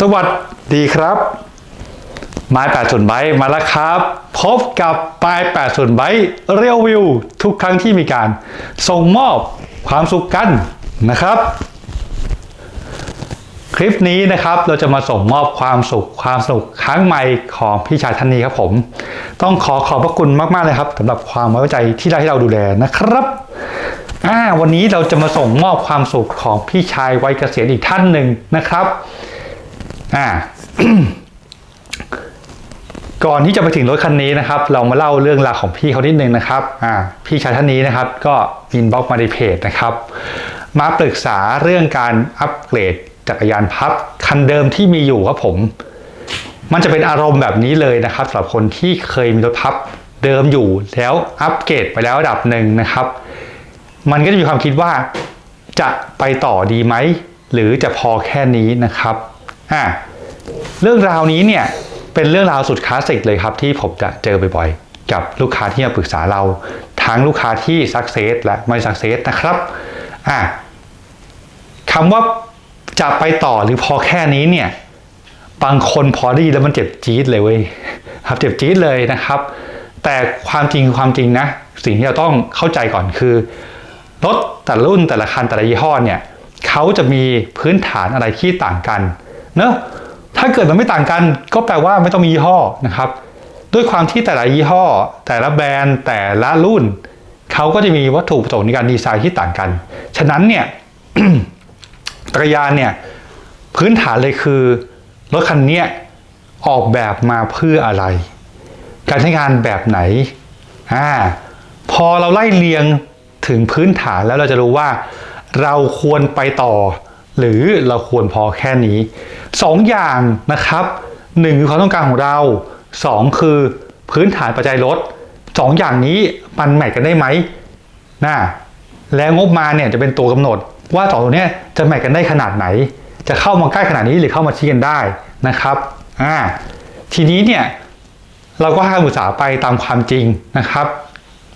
สวัสดีครับ ไม้8ส่วนใบมาแล้วครับ พบกับไม้8ส่วนใบเรียววิว ทุกครั้งที่มีการ ส่งมอบความสุขกันนะครับ คลิปนี้นะครับเราจะมาส่งมอบความสุขความสนุกครั้งใหม่ของพี่ชายท่านนี้ครับผม ต้องขอขอบพระคุณมากๆเลยครับสำหรับความไว้วางใจที่ได้ให้เราดูแลนะครับอ่าวันนี้เราจะมาส่งมอบความสุขของพี่ชายวัยเกษียณอีกท่านหนึ่งนะครับ อ่าก่อนที่จะไปถึงรถคันนี้นะครับ เรามาเล่าเรื่องราวของพี่เขานิดนึงนะครับอ่าพี่ชายท่านนี้นะครับก็อินบ็อกมาในเพจนะครับ มาปรึกษาเรื่องการอัปเกรดจักรยานพับคันเดิมที่มีอยู่ครับผม มันจะเป็นอารมณ์แบบนี้เลยนะครับสำหรับคนที่เคยมีรถพับเดิมอยู่แล้วอัปเกรดไปแล้วระดับหนึ่งนะครับ มันก็จะมีความคิดว่าจะไปต่อดีไหม หรือจะพอแค่นี้นะครับ อ่าเรื่องราวนี้เนี่ยเป็นเรื่องราวสุดคลาสสิกเลยครับ ที่ผมจะเจอบ่อยๆ กับลูกค้าที่มาปรึกษาเรา ทั้งลูกค้าที่สักเซสและไม่สักเซสนะครับอ่าคำว่าจะไปต่อหรือพอแค่นี้เนี่ยบางคนพอได้ยินแล้วมันเจ็บจี๊ดเลยเว้ยครับเจ็บจี๊ดเลยนะครับ แต่ความจริงคือความจริงนะ สิ่งที่เราต้องเข้าใจก่อนคือรถแต่ละรุ่นแต่ละคันแต่ละยี่ห้อเนี่ยเขาจะมีพื้นฐานอะไรที่ต่างกัน เนอะถ้าเกิดมันไม่ต่างกันก็แปลว่าไม่ต้องมียี่ห้อนะครับ ด้วยความที่แต่ละยี่ห้อ แต่ละแบรนด์แต่ละรุ่นเขาก็จะมีวัตถุประสงค์ในการดีไซน์ที่ต่างกัน ฉะนั้นเนี่ยจักรยานเนี่ยพื้นฐานเลยคือรถคันนี้ออกแบบมาเพื่ออะไร การใช้งานแบบไหนอ่าพอเราไล่เรียงถึงพื้นฐานแล้วเราจะรู้ว่า เราควรไปต่อ หรือเราควรพอแค่นี้สองอย่างนะครับหนึ่งคือความต้องการของเราสองคือพื้นฐานปัจจัยรถสองอย่างนี้มันแมทกันได้ไหมนะแล้วงบมาเนี่ยจะเป็นตัวกำหนด ว่าสองตัวเนี้ยจะแมทกันได้ขนาดไหน จะเข้ามาใกล้ขนาดนี้หรือเข้ามาชี้กันได้นะครับอ่าทีนี้เนี่ยเราก็ให้อุตสาห์ไปตามความจริงนะครับ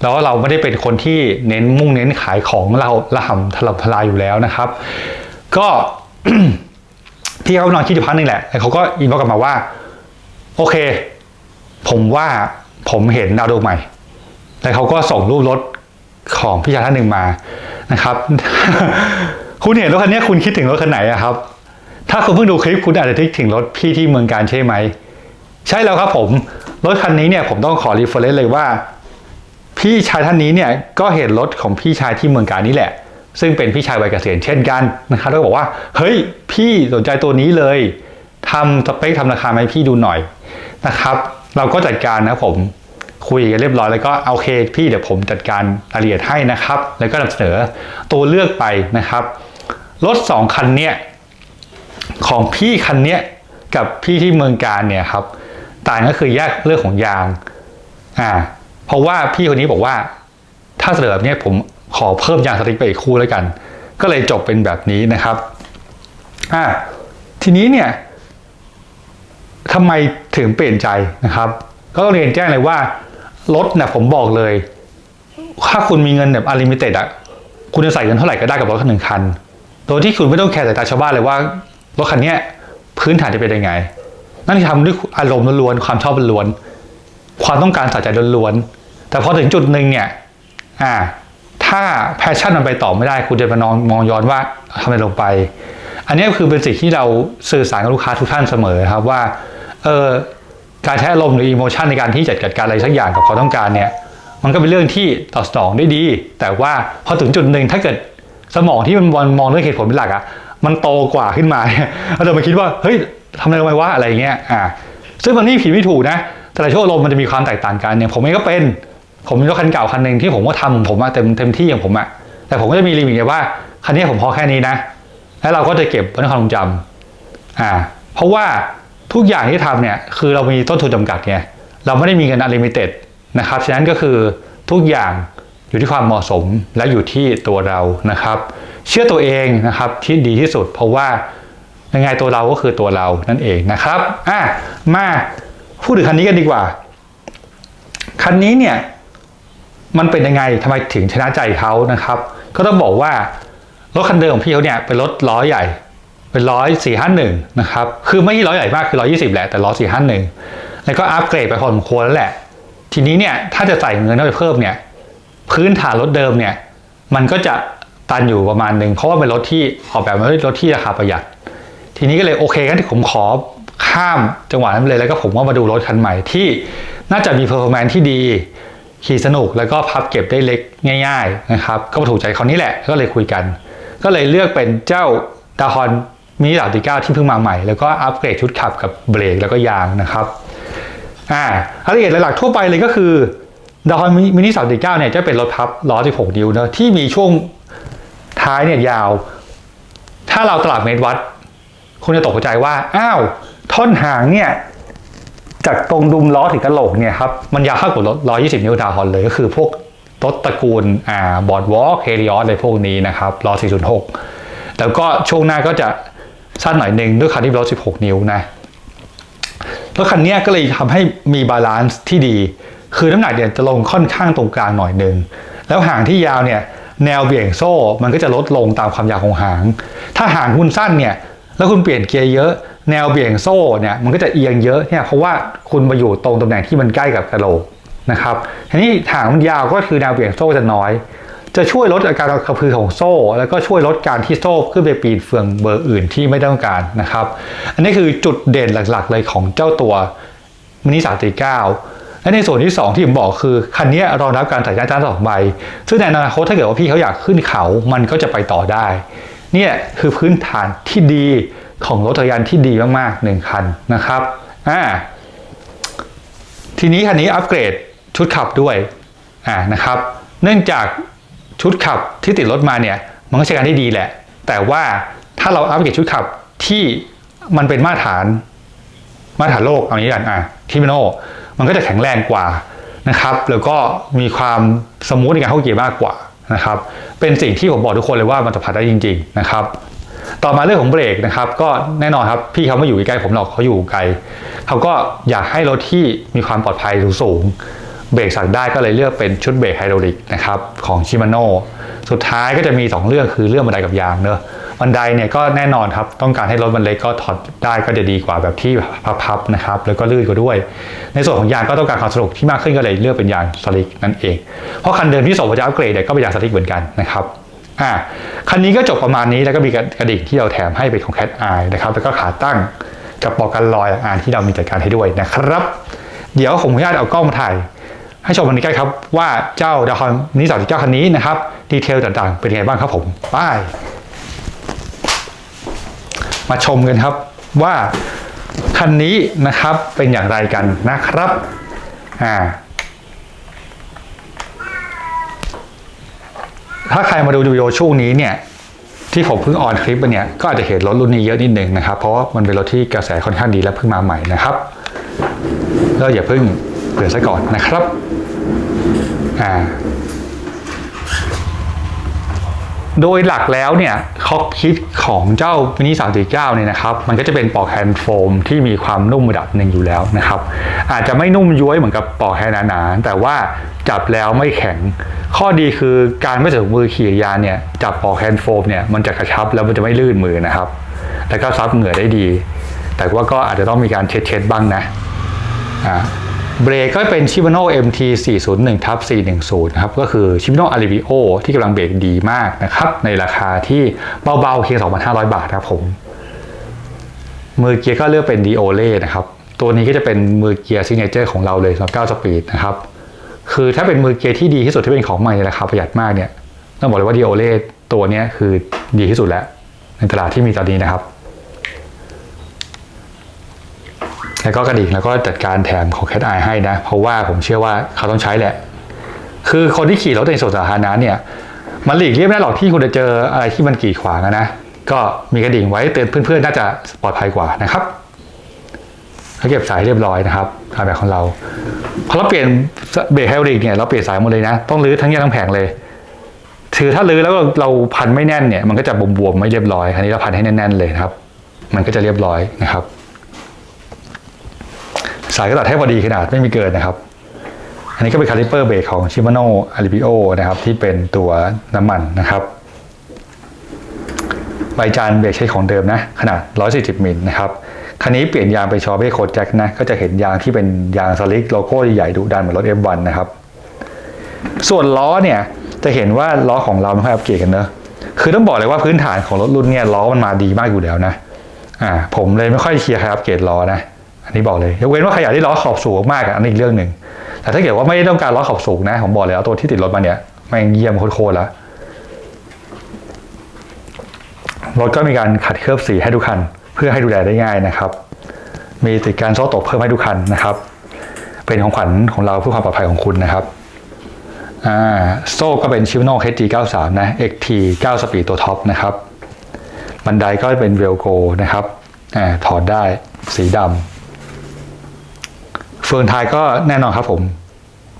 แล้วเราไม่ได้เป็นคนที่เน้นมุ่งเน้นขายของเราละห่ำถล่มทลายอยู่แล้วนะครับ ก็พี่เขานอนคิดอยู่พักหนึ่งแหละแล้วเขาก็อินบ็อกกลับมาว่า โอเค ผมว่าผมเห็นดาวดวงใหม่แต่เขาก็ส่งรูปรถของพี่ชายท่านหนึ่งมานะครับ คุณเห็นรถคันนี้คุณคิดถึงรถคันไหนอะครับ ถ้าคุณเพิ่งดูคลิปคุณอาจจะคิดถึงรถพี่ที่เมืองการใช่ไหม ใช่แล้วครับผม รถคันนี้เนี่ยผมต้องขอรีเฟรนซ์เลยว่า พี่ชายท่านนี้เนี่ยก็เห็นรถของพี่ชายที่เมืองการนี่แหละ ซึ่งเป็นพี่ชายวัยเกษียณเช่นกันนะครับแล้วก็บอกว่า เฮ้ย พี่สนใจตัวนี้เลยทำสเปคทำราคามาให้พี่ดูหน่อยนะครับ เราก็จัดการนะผมคุยกันเรียบร้อยแล้วก็โอเคพี่เดี๋ยวผมจัดการรายละเอียดให้นะครับ แล้วก็นำเสนอตัวเลือกไปนะครับรถสองคันเนี่ยของพี่คันเนี้ยกับพี่ที่เมืองการเนี่ยครับต่างก็คือแยกเรื่องของยางอ่าเพราะว่าพี่คนนี้บอกว่าถ้าเสนอแบบนี้ผม ขอเพิ่มยางสติ๊กไปอีกคู่แล้วกัน ก็เลยจบเป็นแบบนี้นะครับอ่าทีนี้เนี่ยทำไมถึงเปลี่ยนใจนะครับ ก็ต้องเรียนแจ้งเลยว่ารถเนี่ยผมบอกเลย ถ้าคุณมีเงินแบบอลิมิเต็ดอะคุณจะใส่เงินเท่าไหร่ก็ได้กับรถคันหนึ่งคัน โดยที่คุณไม่ต้องแคร์สายตาชาวบ้านเลยว่ารถคันเนี้ยพื้นฐานจะเป็นยังไง นั่นทำด้วยอารมณ์ล้วนความชอบล้วน ความต้องการสะใจล้วนแต่พอถึงจุดหนึ่งเนี่ย อ่า ถ้าแพชชั่นมันไปต่อไม่ได้ คุณจะมานองมองย้อนว่าทำอะไรลงไป อันนี้คือเป็นสิ่งที่เราสื่อสารกับลูกค้าทุกท่านเสมอครับว่าเออการใช้อารมณ์หรืออิโมชันในการที่จัดจัดการอะไรสักอย่างกับความต้องการเนี่ยมันก็เป็นเรื่องที่ตอบสนองได้ดี แต่ว่าพอถึงจุดหนึ่งถ้าเกิดสมองที่มันมองเรื่องเหตุผลเป็นหลักอะมันโตกว่าขึ้นมาเนี่ยเราจะมาคิดว่าเฮ้ยทำอะไรลงไปวะอะไรเงี้ยอ่าซึ่งมันนี่ผิดไม่ถูกนะ แต่ละช่วงอารมณ์มันจะมีความแตกต่างกันเนี่ยผมเองก็เป็น ผมมีรถคันเก่าคันหนึ่งที่ผมก็ทำของผมมาเต็มเต็มที่ของผมอะแต่ผมก็จะมีลิมิตไงว่าคันนี้ผมพอแค่นี้นะ แล้วเราก็จะเก็บไว้ในความทรงจำอ่า เพราะว่าทุกอย่างที่ทำเนี่ยคือเรามีต้นทุนจำกัดไงเราไม่ได้มีเงินอลิมิเต็ดนะครับฉะนั้นก็คือทุกอย่างอยู่ที่ความเหมาะสมและอยู่ที่ตัวเรานะครับ เชื่อตัวเองนะครับที่ดีที่สุด เพราะว่ายังไงตัวเราก็คือตัวเรานั่นเองนะครับอะมาพูดถึงคันนี้กันดีกว่า คันนี้เนี่ย มันเป็นยังไงทำไมถึงชนะใจเขานะครับ ก็ต้องบอกว่ารถคันเดิมของพี่เขาเนี่ยเป็นรถล้อใหญ่ เป็นร้อยสี่ห้าหนึ่งนะครับ คือไม่ใช่ร้อยใหญ่มากคือร้อยี่สิบแหละแต่ร้อยสี่ห้าหนึ่งแล้วก็อัปเกรดไปพอสมควรแล้วแหละ ทีนี้เนี่ยถ้าจะใส่เงินเข้าไปเพิ่มเนี่ยพื้นฐานรถเดิมเนี่ยมันก็จะตันอยู่ประมาณหนึ่งเพราะว่าเป็นรถที่ออกแบบมาเป็นรถที่ราคาประหยัด ทีนี้ก็เลยโอเคงั้นผมขอข้ามจังหวะนั้นเลยแล้วก็ผมว่ามาดูรถคันใหม่ที่น่าจะมีเพอร์ฟอร์แมนซ์ที่ดี ขี่สนุกแล้วก็พับเก็บได้เล็กง่าย ๆนะครับ ก็ถูกใจเขานี่แหละก็เลยคุยกัน ก็เลยเลือกเป็นเจ้าดาฮอนมินิสามตีเก้าที่เพิ่งมาใหม่ แล้วก็อัปเกรดชุดขับกับเบรกแล้วก็ยางนะครับอ่ารายละเอียดหลักๆทั่วไปเลยก็คือดาฮอนมินิสามตีเก้าเนี่ยจะเป็นรถพับล้อ16นิ้วเนะที่มีช่วงท้ายเนี่ยยาว ถ้าเราตลับเมตรวัดคุณจะตกใจว่า อ้าว ท่อนหางเนี่ย จากตรงดุมล้อถึงกระโหลกเนี่ยครับ มันยาวเท่ากับรถ 120 นิ้วดาวฮอนเลย ก็คือพวกรถตระกูลอ่าบอร์ดวอล์กเฮลิออสอะไรพวกนี้นะครับล้อ406 แล้วก็ช่วงหน้าก็จะสั้นหน่อยหนึ่งด้วยคันที่รถ16 นิ้วนะรถคันนี้ก็เลยทำให้มีบาลานซ์ที่ดี คือน้ำหนักเนี่ยจะลงค่อนข้างตรงกลางหน่อยหนึ่ง แล้วหางที่ยาวเนี่ยแนวเบี่ยงโซ่ มันก็จะลดลงตามความยาวของหาง ถ้าหางคุณสั้นเนี่ย แล้วคุณเปลี่ยนเกียร์เยอะ แนวเบี่ยงโซ่เนี่ยมันก็จะเอียงเยอะเนี่ยเพราะว่าคุณมาอยู่ตรงตำแหน่งที่มันใกล้กับกระโหลกนะครับทีนี้หางมันยาวก็คือแนวเบี่ยงโซ่จะน้อย จะช่วยลดอาการกระพือของโซ่ แล้วก็ช่วยลดการที่โซ่ขึ้นไปปีนเฟืองเบอร์อื่นที่ไม่ต้องการนะครับ อันนี้คือจุดเด่นหลักๆ เลยของเจ้าตัวมินิสามตีเก้าและในส่วนที่ 2 ที่ผมบอกคือ คันนี้รองรับการใส่หน้าจานสองใบ ซึ่งในอนาคตถ้าเกิดว่าพี่เขาอยากขึ้นเขา มันก็จะไปต่อได้ เนี่ยคือพื้นฐานที่ดี ของรถจักรยานที่ดีมากๆหนึ่งคันนะครับอ่าทีนี้คันนี้อัปเกรดชุดขับด้วยอ่านะครับ เนื่องจากชุดขับที่ติดรถมาเนี่ยมันก็ใช้การได้ดีแหละ แต่ว่าถ้าเราอัปเกรดชุดขับที่มันเป็นมาตรฐาน มาตรฐานโลกเอางี้กันอะทิมิโนมันก็จะแข็งแรงกว่านะครับ แล้วก็มีความสมูทในการเข้าเกียร์มากกว่านะครับ เป็นสิ่งที่ผมบอกทุกคนเลยว่ามันสัมผัสได้จริง ๆ นะครับ ต่อมาเรื่องของเบรกนะครับ ก็แน่นอนครับพี่เขาไม่อยู่ใกล้ผมหรอกเขาอยู่ไกลเขาก็อยากให้รถที่มีความปลอดภัยสูงเบรกสั่งได้ก็เลยเลือกเป็นชุดเบรกไฮดรอลิกนะครับของชิมาโน่สุดท้ายก็จะมี 2 เรื่องคือเรื่องบันไดกับยางเนอะบันไดเนี่ยก็แน่นอนครับต้องการให้รถมันเล็กก็ถอดได้ก็จะดีกว่าแบบที่พับๆนะครับแล้วก็ลื่นกว่าด้วย ในส่วนของยางก็ต้องการความสนุกที่มากขึ้นก็เลยเลือกเป็นยางสลิกนั่นเองเพราะคันเดิมที่ส่งมาจะอัปเกรดเนี่ยก็เป็นยางสลิกเหมือนกันนะครับ อ่าคันนี้ก็จบประมาณนี้แล้วก็มีกระดิ่งที่เราแถมให้เป็นของ Cat Eye นะครับแล้วก็ขาตั้งกับปอกกันลอยอ่านที่เรามีจัดการให้ด้วยนะครับ เดี๋ยวผมขออนุญาตเอากล้องมาถ่าย ให้ชมกันใกล้ครับว่าเจ้าดาคอนมินิสามเจ้าคันนี้นะครับดีเทลต่างๆ เป็นยังไงบ้างครับผมไปมาชมกันครับว่าคันนี้นะครับเป็นอย่างไรกันนะครับอ่า ถ้าใครมาดูวิดีโอช่วงนี้เนี่ยที่ผมเพิ่งออนคลิปไปเนี่ยก็อาจจะเห็นรถรุ่นนี้เยอะนิดนึงนะครับ เพราะว่ามันเป็นรถที่กระแสค่อนข้างดีและเพิ่งมาใหม่นะครับก็อย่าเพิ่งเปลี่ยนซะก่อนนะครับอ่า โดยหลักแล้วเนี่ยคอกพิทของเจ้ามินิ349เนี่ยนะครับ มันก็จะเป็นปอกแฮนด์โฟมที่มีความนุ่มระดับหนึ่งอยู่แล้วนะครับ อาจจะไม่นุ่มย้วยเหมือนกับปอกแฮนด์หนาๆแต่ว่าจับแล้วไม่แข็ง ข้อดีคือการไม่ถึงมือขี่ยานเนี่ยจับปอกแฮนด์โฟมเนี่ยมันจะกระชับแล้วมันจะไม่ลื่นมือนะครับ แล้วก็ซับเหงื่อได้ดี แต่ว่าก็อาจจะต้องมีการเช็ดๆบ้างนะอ่า เบรกก็เป็น Shimano MT 401ทับ410นะครับก็คือ Shimano Alivio ที่กำลังเบรกดีมากนะครับในราคาที่เบาๆเพียง 2,500 บาทครับผม มือเกียร์ก็เลือกเป็น Diole นะครับ ตัวนี้ก็จะเป็นมือเกียร์ซิกเนเจอร์ของเราเลยสำหรับ9สปีดนะครับ คือถ้าเป็นมือเกียร์ที่ดีที่สุดที่เป็นของใหม่ในราคาประหยัดมากเนี่ยต้องบอกเลยว่า Diole ตัวนี้คือดีที่สุดแล้ว ในตลาดที่มีตอนนี้นะครับ แล้วก็กระดิ่งแล้วก็จัดการแถมของ Cat Eye ให้นะ เพราะว่าผมเชื่อว่าเขาต้องใช้แหละ คือคนที่ขี่รถในสวนสาธารณะเนี่ย มันหลีกเลี่ยงไม่ได้หรอกที่คุณจะเจออะไรที่มันกีดขวางนะ ก็มีกระดิ่งไว้เตือนเพื่อนๆ น่าจะปลอดภัยกว่านะครับเขาเก็บสายเรียบร้อยนะครับตามแบบของเราพอเราเปลี่ยนเบรกไฮดริกเนี่ยเราเปลี่ยนสายหมดเลยนะ ต้องรื้อทั้งแยกทั้งแผงเลยถือถ้ารื้อแล้วเราพันไม่แน่นเนี่ยมันก็จะบวมๆไม่เรียบร้อย อันนี้เราพันให้แน่นๆเลยนะครับ มันก็จะเรียบร้อยนะครับายก็ตัดให้พอดีขนาดไม่มีเกินนะครับ อันนี้ก็เป็นคาลิเปอร์เบรกของ Shimano Alivio นะครับ ที่เป็นตัวน้ำมันนะครับใบจานเบรกใช้ของเดิมนะ ขนาด 140 มิลนะครับคันนี้เปลี่ยนยางเป็นชอเบ้โคดแจ็คนะ ก็จะเห็นยางที่เป็นยางสลิกโลโก้ใหญ่ดุดันเหมือนรถ F1 นะครับ ส่วนล้อเนี่ย จะเห็นว่าล้อของเราไม่ค่อยอัปเกรดกันเนอะคือต้องบอกเลยว่าพื้นฐานของรถรุ่นเนี่ยล้อมันมาดีมากอยู่แล้วนะอ่าผมเลยไม่ค่อยเชียร์ใครอัปเกรดล้อนะ อันนี้บอกเลยยกเว้นว่าใครอยากได้ล้อขอบสูงมากอะอันนี้อีกเรื่องหนึ่งแต่ถ้าเกิดว่าไม่ได้ต้องการล้อขอบสูงนะผมบอกเลยเอาตัวที่ติดรถมาเนี่ยแม่งเยี่ยมโคตรแล้วรถก็มีการขัดเคลือบสีให้ทุกคัน เพื่อให้ดูแลได้ง่ายนะครับ มีติดการโซ่ตกเพิ่มให้ทุกคันนะครับ เป็นของขวัญของเราเพื่อความปลอดภัยของคุณนะครับโซ่ก็เป็นชิวโน่ HG93 นะ XT 9 สปีดตัวท็อปนะครับ บันไดก็เป็นเวลโกนะครับอถอดได้สีดำ เฟืองท้ายก็แน่นอนครับผม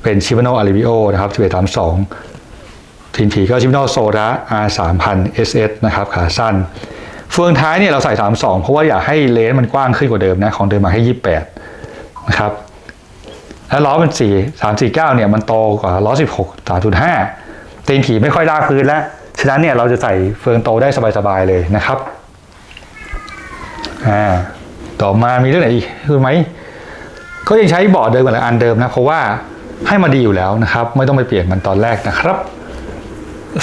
เป็นชิวโนอาริบิโอนะครับ1132ทินผีก็ชิมโนโซระ R 3 0 0 SS นะครับขาสั้นเฟืองท้ายเนี่ยเราใส่ 32 เพราะว่าอยากให้เลนส์มันกว้างขึ้นกว่าเดิมนะของเดิมมาให้ 28 นะครับแล้วล้อเป็น4 349 เนี่ยมันโตกว่าล้อ 16 3.5ตีนผีไม่ค่อยลากพื้นแล้ว ฉะนั้นเนี่ยเราจะใส่เฟืองโตได้สบายๆเลยนะครับ อ่า ต่อมามีเรื่องไหนอีกคือไหม ก็ยังใช้บอร์ดเดิมกับอันเดิมนะเพราะว่าให้มาดีอยู่แล้วนะครับ ไม่ต้องไปเปลี่ยนมันตอนแรกนะครับ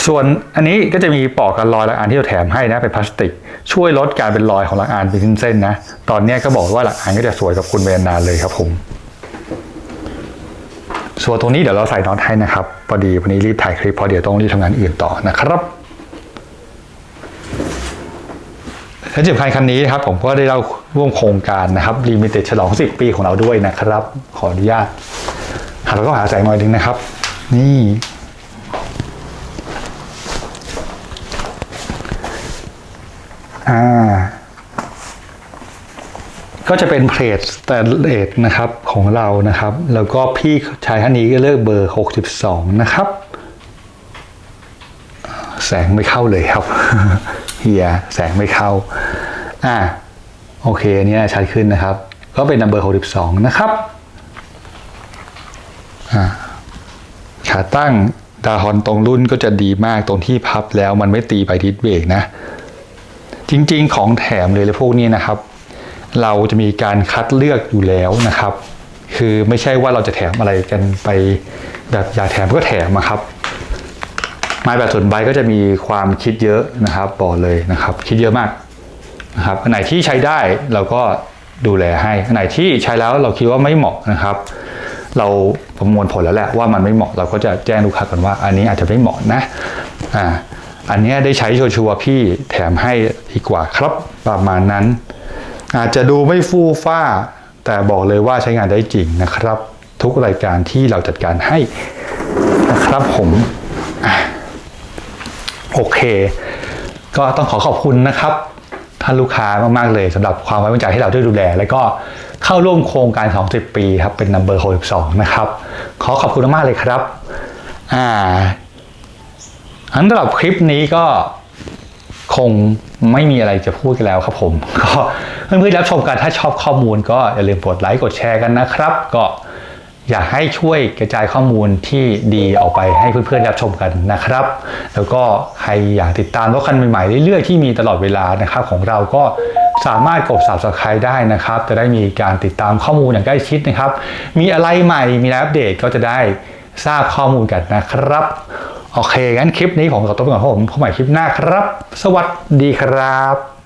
ส่วนอันนี้ก็จะมีปอกกันรอยหลักอานที่เราแถมให้นะเป็นพลาสติก ช่วยลดการเป็นรอยของหลักอานเป็นเส้นๆนะตอนนี้ก็บอกว่าหลักอานก็จะสวยกับคุณเวนนานเลยครับผมส่วนตรงนี้เดี๋ยวเราใส่น็อตให้นะครับพอดีวันนี้รีบถ่ายคลิปเพราะเดี๋ยวต้องรีบทำงานอื่นต่อนะครับ และที่สำคัญคันนี้นะครับผมก็ได้เล่าร่วมโครงการนะครับลิมิเต็ดฉลอง 10 ปีของเราด้วยนะครับ ขออนุญาตหาแล้วก็หาแสงหน่อยหนึงนะครับ นี่อ่าก็จะเป็นเพลทสแตนเลสนะครับของเรานะครับ แล้วก็พี่ชายท่านนี้ก็เลือกเบอร์ 62 นะครับ แสงไม่เข้าเลยครับเฮียแสงไม่เข้า อ่าโอเคอันเนี่ยชัดขึ้นนะครับ ก็เป็น number 62นะครับอ่าขาตั้งดาฮอนตรงรุ่นก็จะดีมากตรงที่พับแล้วมันไม่ตีไปทิศเบรกนะ จริงๆของแถมเลยเลยพวกนี้นะครับ เราจะมีการคัดเลือกอยู่แล้วนะครับ คือไม่ใช่ว่าเราจะแถมอะไรกันไป แบบอยากแถมก็แถมอะครับไม้แบบส่วนใบก็จะมีความคิดเยอะนะครับบอกเลยนะครับ คิดเยอะมาก นะครับอันไหนที่ใช้ได้เราก็ดูแลให้อันไหนที่ใช้แล้วเราคิดว่าไม่เหมาะนะครับ เราประมวลผลแล้วแหละว่ามันไม่เหมาะเราก็จะแจ้งลูกค้าก่อนว่า อันนี้อาจจะไม่เหมาะนะอ่าอันนี้ได้ใช้ชัวร์ๆพี่แถมให้ดีกว่าครับประมาณนั้น อาจจะดูไม่ฟู่ฟ้า แต่บอกเลยว่าใช้งานได้จริงนะครับ ทุกรายการที่เราจัดการให้นะครับผมอโอเค ก็ต้องขอขอบคุณนะครับ ท่านลูกค้ามากๆเลยสำหรับความไว้วางใจให้เราได้ดูแล แล้วก็เข้าร่วมโครงการ 20 ปีครับเป็น number 62นะครับ ขอขอบคุณมากเลยครับอ่าอันสำหรับคลิปนี้ก็คงไม่มีอะไรจะพูดกันแล้วครับผม ก็เพื่อนๆรับชมกันถ้าชอบข้อมูลก็อย่าลืมกดไลค์กดแชร์กันนะครับ ก็ อยากให้ช่วยกระจายข้อมูลที่ดีออกไปให้เพื่อนๆรับชมกันนะครับ แล้วก็ใครอยากติดตามรถคันใหม่ๆเรื่อยๆที่มีตลอดเวลานะครับของเราก็สามารถกด subscribe ได้นะครับ จะได้มีการติดตามข้อมูลอย่างใกล้ชิดนะครับ มีอะไรใหม่มีอะไรอัปเดตก็จะได้ทราบข้อมูลกันนะครับ โอเคงั้นคลิปนี้ผมขอตัวไปก่อนครับผมพบใหม่คลิปหน้าครับ สวัสดีครับ